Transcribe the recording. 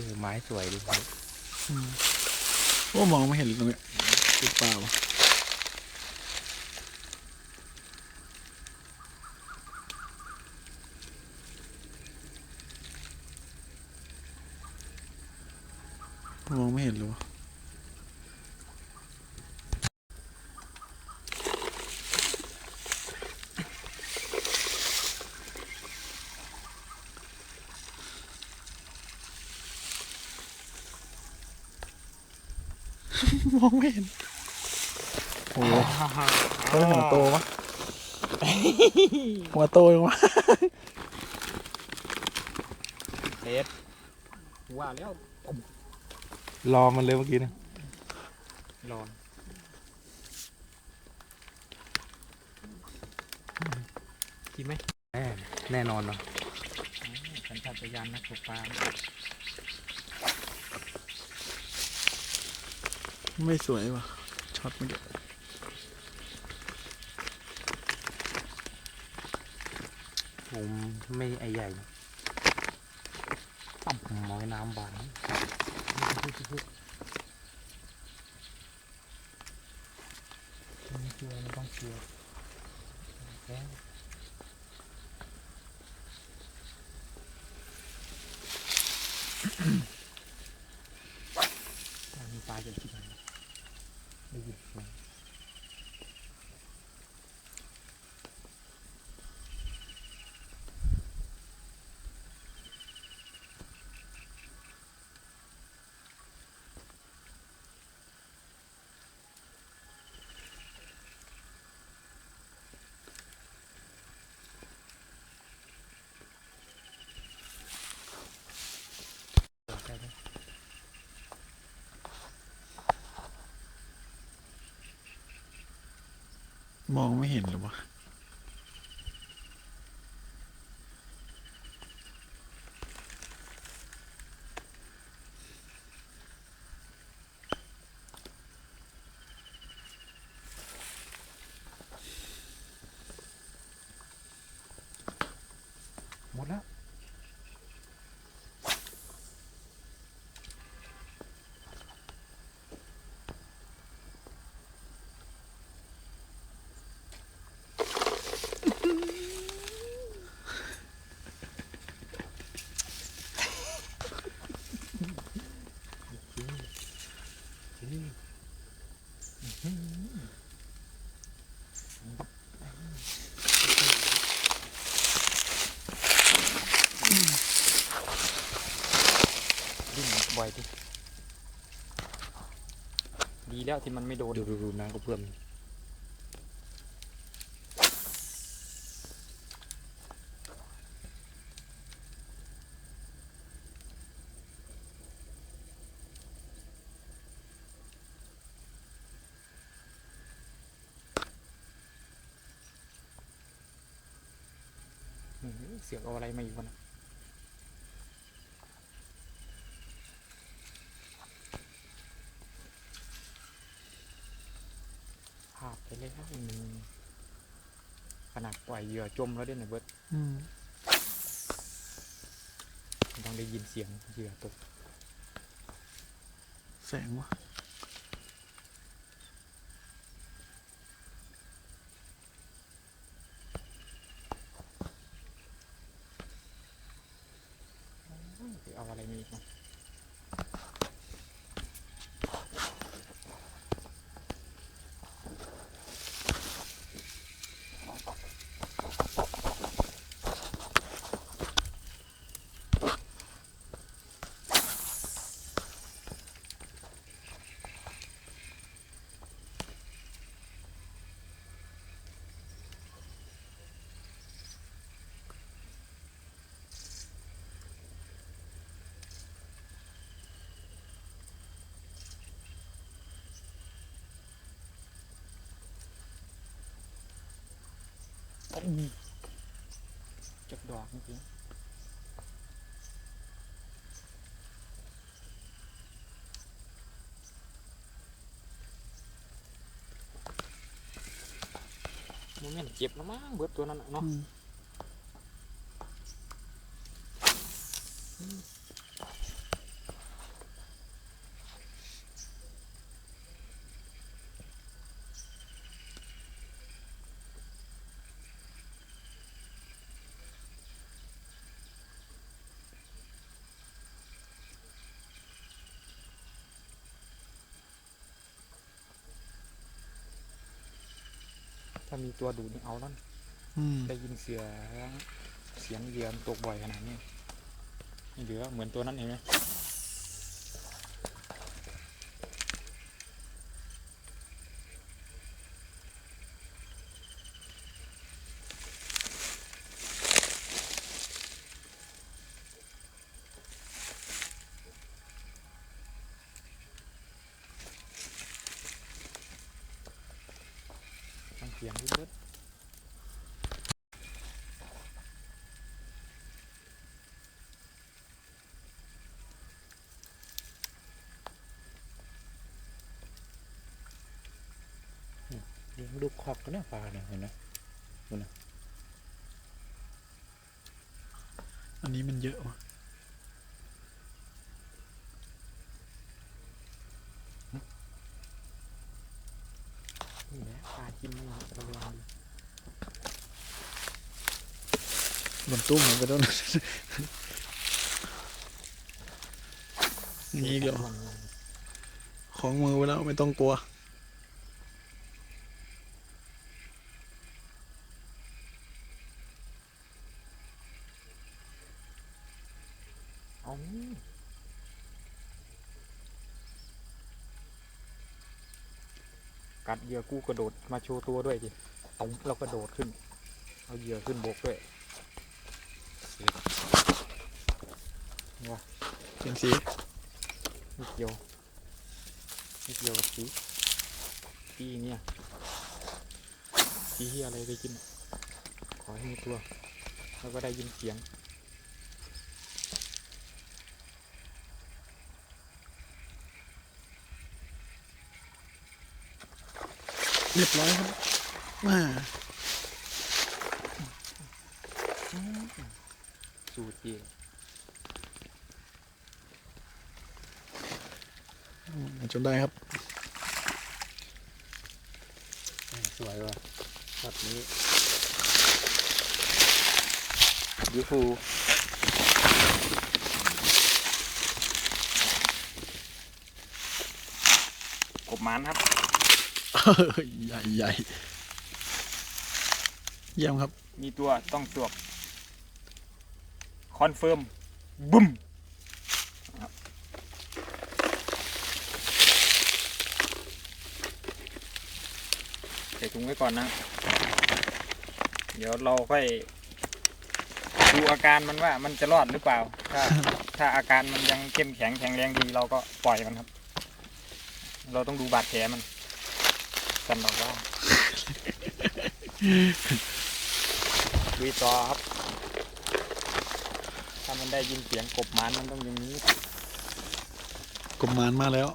อไม้สวยดีครับโอ้มองไม่เห็นเลยตรงเนี้ยติดเปล่าวะมองไม่เห็นเลยวะ มองไม่เห็น โอ้โหเฮ้ยหัวโตวะหัวโตยังวะเทสว่าแล้วลองมันเลยเมื่อกี้นะลองกินไหมแน่แน่นอนเนาะสัญชาตญาณนักตกปลา ไม่สวยว่ะช็อตเมื่อกี้ผมไม่ไอใหญ่นะต่ำมอยน้ำบานไม่เชื่อไม่ต้องเชื่อแค่มีปลาอยู่ที่ไหนได้ยินเสียง ได้ไหม มองไม่เห็นหรือวะหมดแล้ว ดิ้น บ่อยดิดีแล้วที่มันไม่โดนดูดูดูน้ำก็เพื่อมอื้อหือเสียงเอาอะไรมาอยู่วะนะาพไปเลยครับอืมขนาดปล่อยเหยื่อจมแล้วด้วยนะเบิร์ตอืมต้องได้ยินเสียงเหยื่อตก แสงวะ จับดอกเมื่อกี้โมเมนต์เจ็บนะมั้งเบิร์ตตัวนั้นเนาะ อืม ถ้ามีตัวดูดนี่เอาแล้วนะอืมได้ยินเสียงเสียงเหยื่อมันตกบ่อยขนาดนี้นี่เหลือเหมือนตัวนั้นเห็นไหม เสียงที่เบิดเลี้ยงลูกคอกกันนะปลาเนี่ยเห็นไหมนะอันนี้มันเยอะว่ะ นี่แหละปลา กินนี่ระวังดิบนตู้เหมือนกันด้วยนี่เดี๋ยวระวังของมือไว้แล้วไม่ต้องกลัว เอา กัดเหยื่อกูกระโดดมาโชว์ตัวด้วยดิเอาเรากระโดดขึ้น เอาเหยื่อขึ้นบกด้วยเสียงสีไม่เกี่ยวไม่เกี่ยวกับสีปีเนี่ยปีที่อะไรไปกิน ขอให้มีตัว แล้วก็ได้ยินเสียง เรียบร้อยครับมาสูตรเองจนได้ครับ สวยว่ะช็อตนี้ยูฟูกบหมันครับ ใหญ่ใหญ่เยี่ยมครับ มีตัวต้องสวบคอนเฟิร์มบุ้มใส่ถุงไว้ก่อนนะ เดี๋ยวเราค่อยดูอาการมันว่ามันจะรอดหรือเปล่า ถ้าถ้าอาการมันยังเข้มแข็งแข็งแรงดีเราก็ปล่อยมันครับ เราต้องดูบาดแผลมัน กันบอกว่าลุยต่อครับ ถ้ามันได้ยินเสียงกบหมันมันต้องอย่างนี้ กบมานมาแล้ว